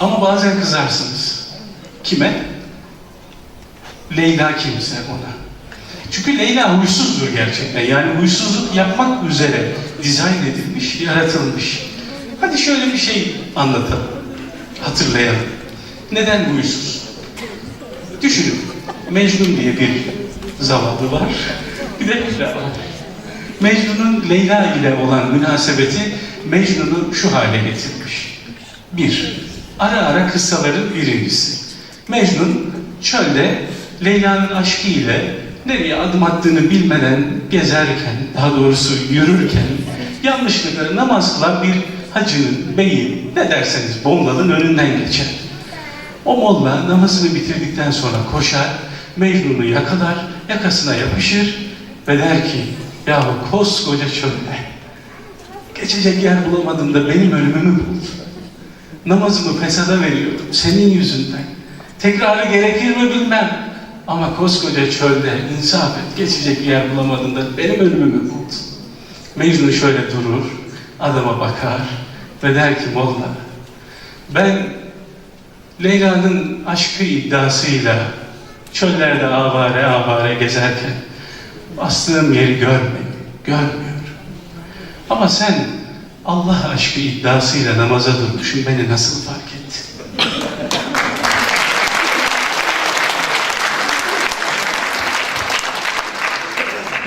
Ama bazen kızarsınız. Kime? Leyla kimse ona. Çünkü Leyla huysuzdur gerçekten. Yani huysuzluk yapmak üzere dizayn edilmiş, yaratılmış. Hadi şöyle bir şey anlatalım. Hatırlayalım. Neden huysuz? Düşünün. Mecnun diye bir zavallı var. Bir de Leyla var. Mecnun'un Leyla ile olan münasebeti Mecnun'u şu hale getirmiş. Bir, ara ara kıssaların birincisi. Mecnun çölde Leyla'nın aşkı ile nereye adım attığını bilmeden gezerken, daha doğrusu yürürken yanlışlıkla namaz kılan bir hacının, beyin, ne derseniz bombalın önünden geçer. O molla namazını bitirdikten sonra koşar, Mecnun'u yakalar, yakasına yapışır ve der ki, yahu koskoca çölde, geçecek yer bulamadım da benim ölümümü bul. Namazımı fesada veriyordum senin yüzünden. Tekrarı gerekir mi bilmem. Ama koskoca çölde insaf et, geçecek yer bulamadın da benim ölümümü bul. Mecnun şöyle durur, adama bakar ve der ki molla, ben Leyla'nın aşkı iddiasıyla çöllerde avare avare gezerken bastığım yeri görmedim, görmüyorum. Ama sen Allah aşkı iddiasıyla namaza durmuşsun, beni nasıl fark ettin?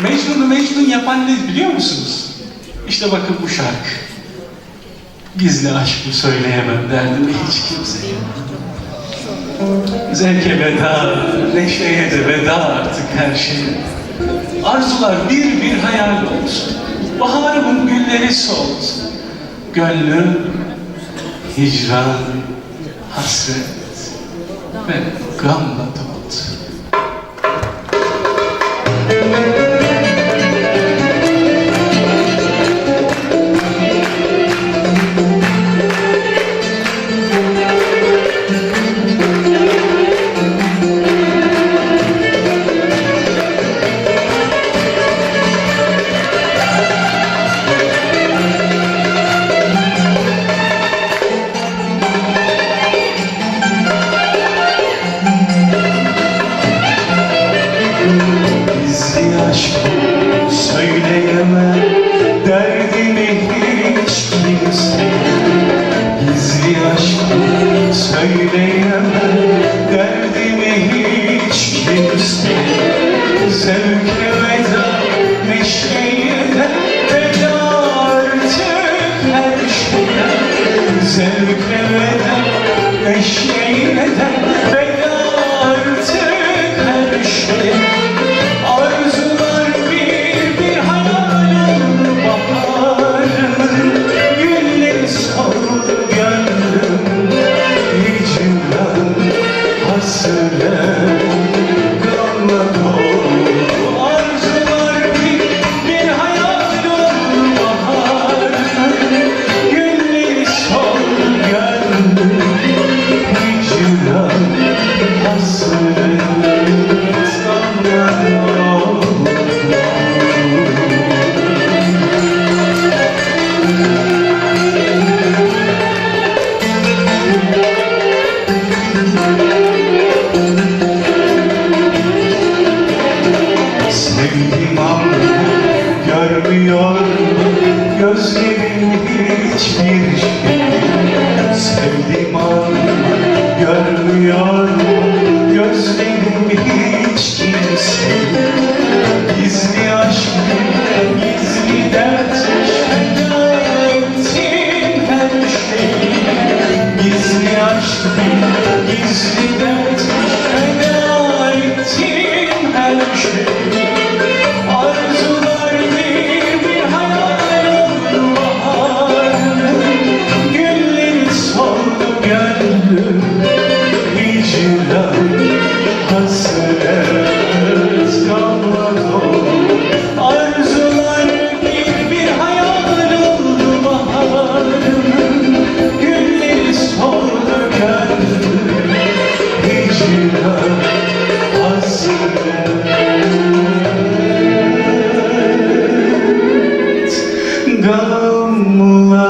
Mecnun'u Mecnun yapan ne biliyor musunuz? İşte bakın bu şarkı. Gizli aşkı söyleyemem derdim hiç kimseye. Zevke veda, neşeye de veda artık her şey. Arzular bir bir hayal olsun. Baharımın gülleri solsun. Gönlüm hicran, hasret ve gamla doldu. Söyleyemem Derdimi hiç kimseye Zevke veda neşeye de Veda artık her şeye Zevke veda neşeye Sevdim ama görmüyor gözlerim hiçbir şey. Sevdim ama görmüyor hasret Damla